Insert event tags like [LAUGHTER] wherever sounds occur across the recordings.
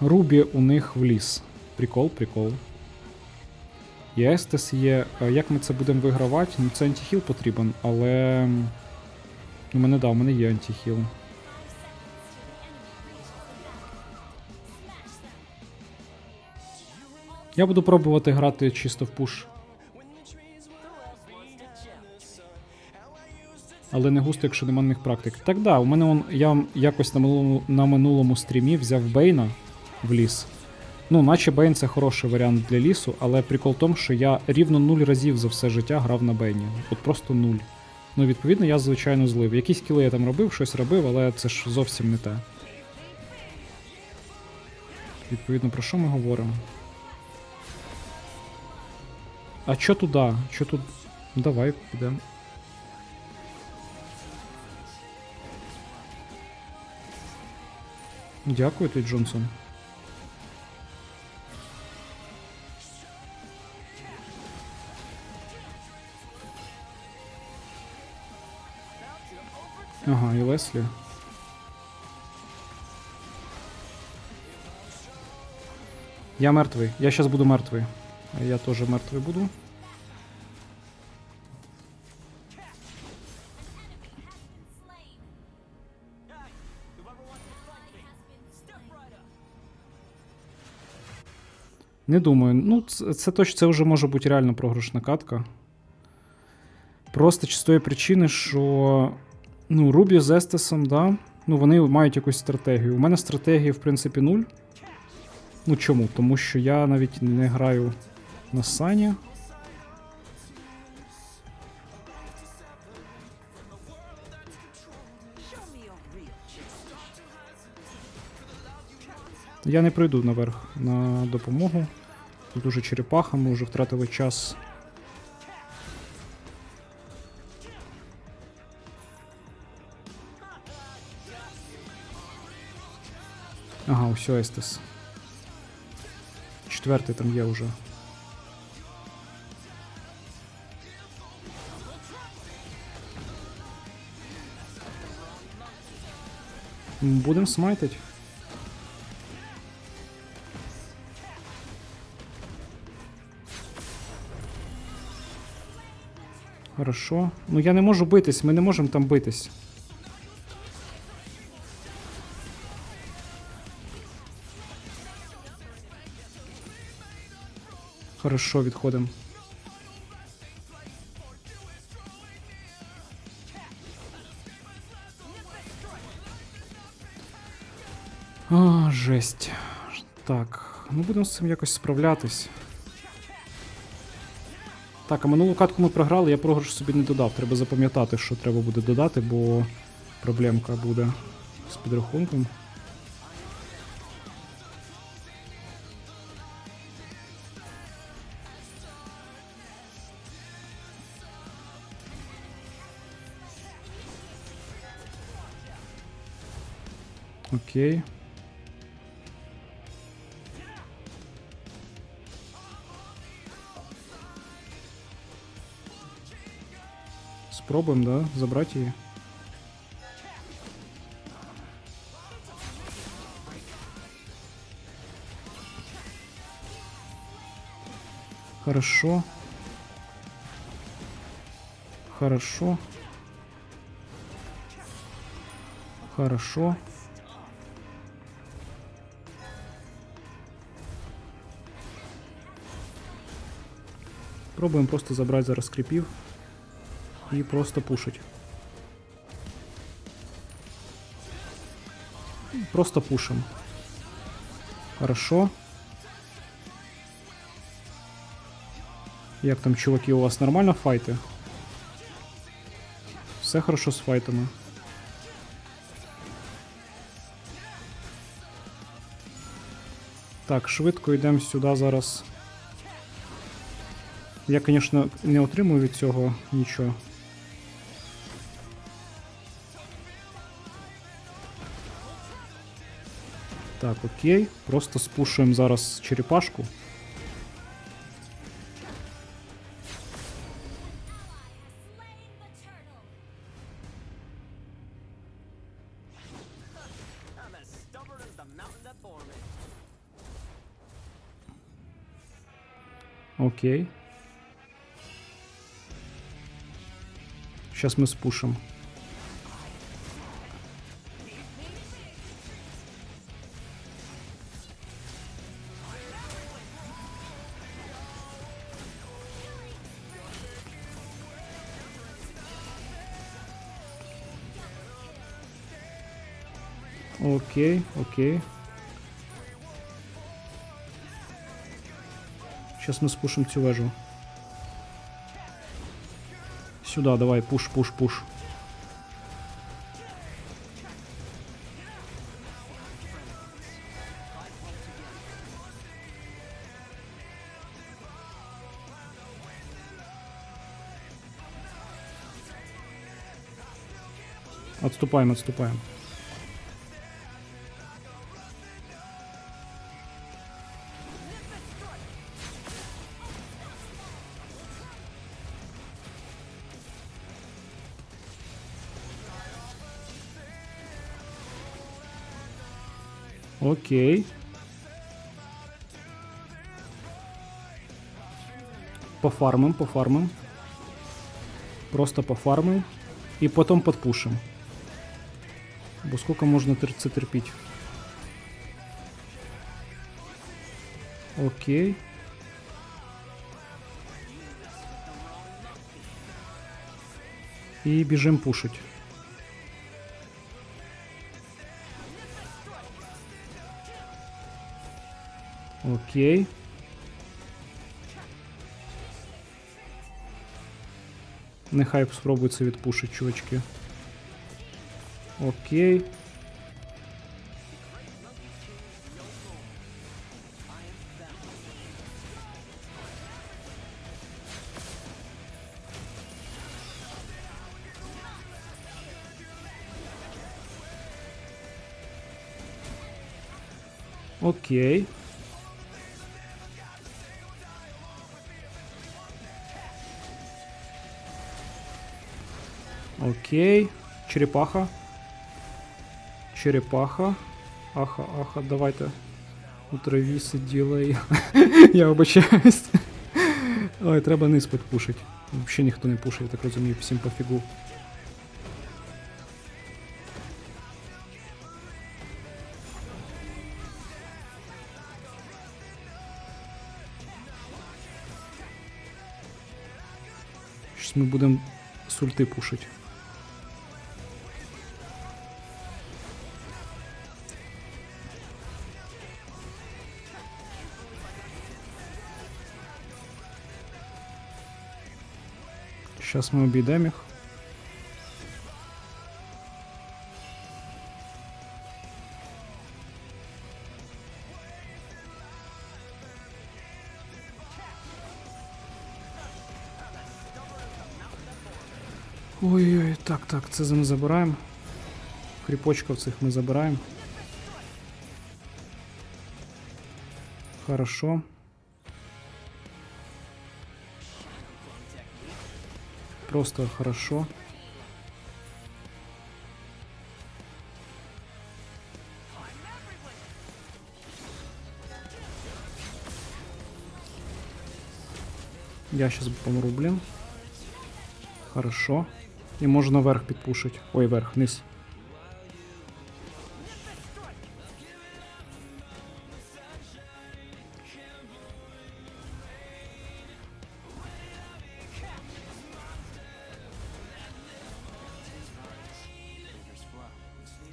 Рубі у них в ліс. Прикол, прикол. І Естес є. Е, Як ми це будемо вигравати? Ну, це антихіл потрібен, але. У мене да, у мене є антихіл. Я буду пробувати грати чисто в пуш. Але не густо, якщо нема них практик. Так да, у мене он, я якось на минулому, на минулому стрімі взяв Бейна в ліс. Ну, наче Бейн це хороший варіант для лісу, але прикол в тому, що я рівно нуль разів за все життя грав на Бейні. От просто нуль. Ну, відповідно, я звичайно злив. Якісь кіли я там робив, щось робив, але це ж зовсім не те. Відповідно, про що ми говоримо? А чо туди? Чо тут. Давай, підемо. Дякую тобі, Джонсон. Ага, і Леслі. Я мертвий. Я зараз буду мертвий. Я теж мертвий буду. Не думаю. Ну, це, це точно це вже може бути реально програшна катка. Просто з тої причини, що ну, Рубі з Естесом, да, ну, вони мають якусь стратегію. У мене стратегії, в принципі, нуль. Ну чому? Тому що я навіть не граю на Сані. Я не прийду наверх на допомогу. Тут уже черепаха, ми вже втратили час. Ага, все, Естес. Четвертий там є вже. Будем смайтить. Хорошо. Ну я не можу битись, ми не можемо там битись. Хорошо, відходимо. А, жесть. Так, ну будемо з цим якось справлятись. Так, а минулу катку ми програли, я програш собі не додав. Треба запам'ятати, що треба буде додати, бо проблемка буде з підрахунком. Окей. Спробуємо, да, забрати її. Хорошо. Хорошо. Хорошо. Пробуємо просто забрати зараз кріпів і просто пушить. Просто пушим. Хорошо. Як там, чуваки, у вас нормально файти? Все хорошо з файтами. Так, швидко йдемо сюди зараз. Я, звісно, не отримую від цього нічого. Так, окей. Просто спушуємо зараз черепашку. Окей. Сейчас мы спушим. Окей, окей. Сейчас мы спушим цю вежу. Сюда, давай, пуш, пуш, пуш. Отступаем, отступаем. Окей. Пофармим, пофармим. Просто пофармим. І потім подпушим. Бо сколько можна тер- це терпіть? Окей. І біжим пушить. Окей. Нехай спробують це відпушить, чувачки. Окей. Окей. Окей. Черепаха. Черепаха. Аха, аха, давайте. У траві сиділа [LAUGHS] і. Я вибачаюсь. [LAUGHS] Ой, треба низ підпушить. Взагалі ніхто не пушить, я так розумію, всім пофігу. Щось ми будемо з ульти пушить. Сейчас мы обійдемо їх. Ой-ой, так, так, це ми забираємо. Кріпочків цих ми забираємо. Хорошо. Просто хорошо. Я сейчас помру, блин. Хорошо. І можно вверх підпушить. Ой, вверх, вниз.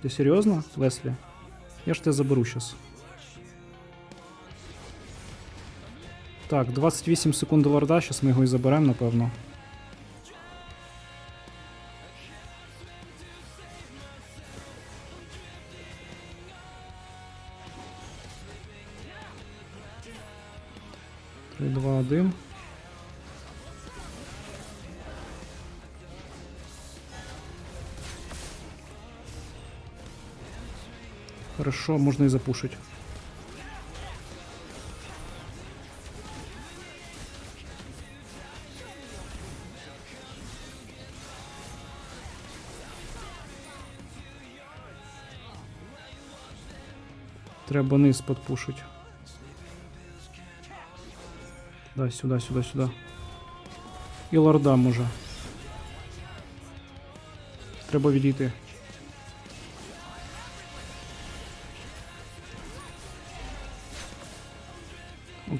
Ти серьезно, Лесли? Я ж тебя заберу сейчас. Так, 28 секунд до варда, зараз ми його і заберемо, напевно. Хорошо, можно и запушить. Треба низ подпушить. Да, сюди, сюди, сюди. І лорда може. Треба відійти.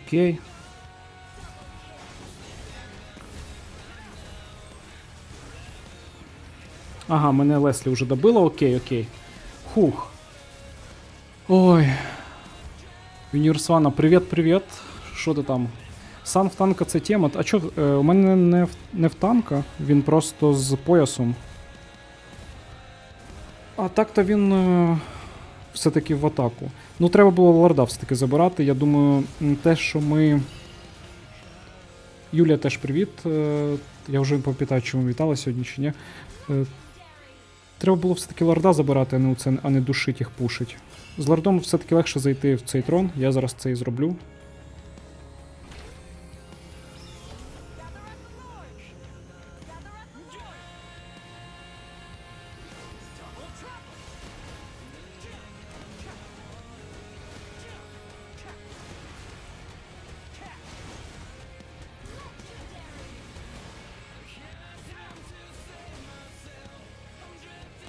Окей. Ага, мене Леслі вже добило, окей, окей. Хух. Ой. Універсвана, привіт, привіт. Що ти там? Сан в танка це тема. А чо, е, у мене не в, не в танка, він просто з поясом. А так-то він е, все-таки в атаку. Ну, треба було лорда все-таки забирати. Я думаю, те, що ми. Юлія теж привіт. Е, я вже попитаю, чому вітала сьогодні чи ні. Е, треба було все-таки лорда забирати, а не, це, а не душить їх пушить. З лордом все-таки легше зайти в цей трон. Я зараз це і зроблю.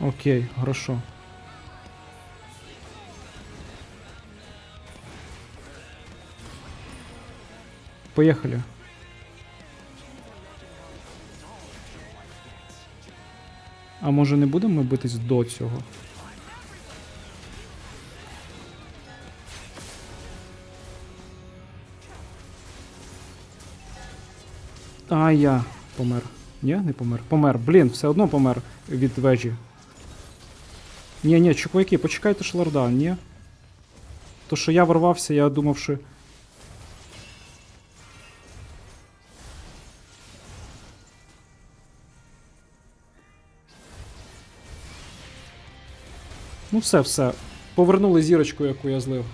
Окей, хорошо. Поехали. А може не будемо ми битись до цього? А я помер. Ні, не помер. Помер. Блін, все одно помер від вежі. Ні, ні, чуваки, почекайте ж лорда, ні. То, що я ворвався, я думав, що. Ну, все, все. Повернули зірочку, яку я злив.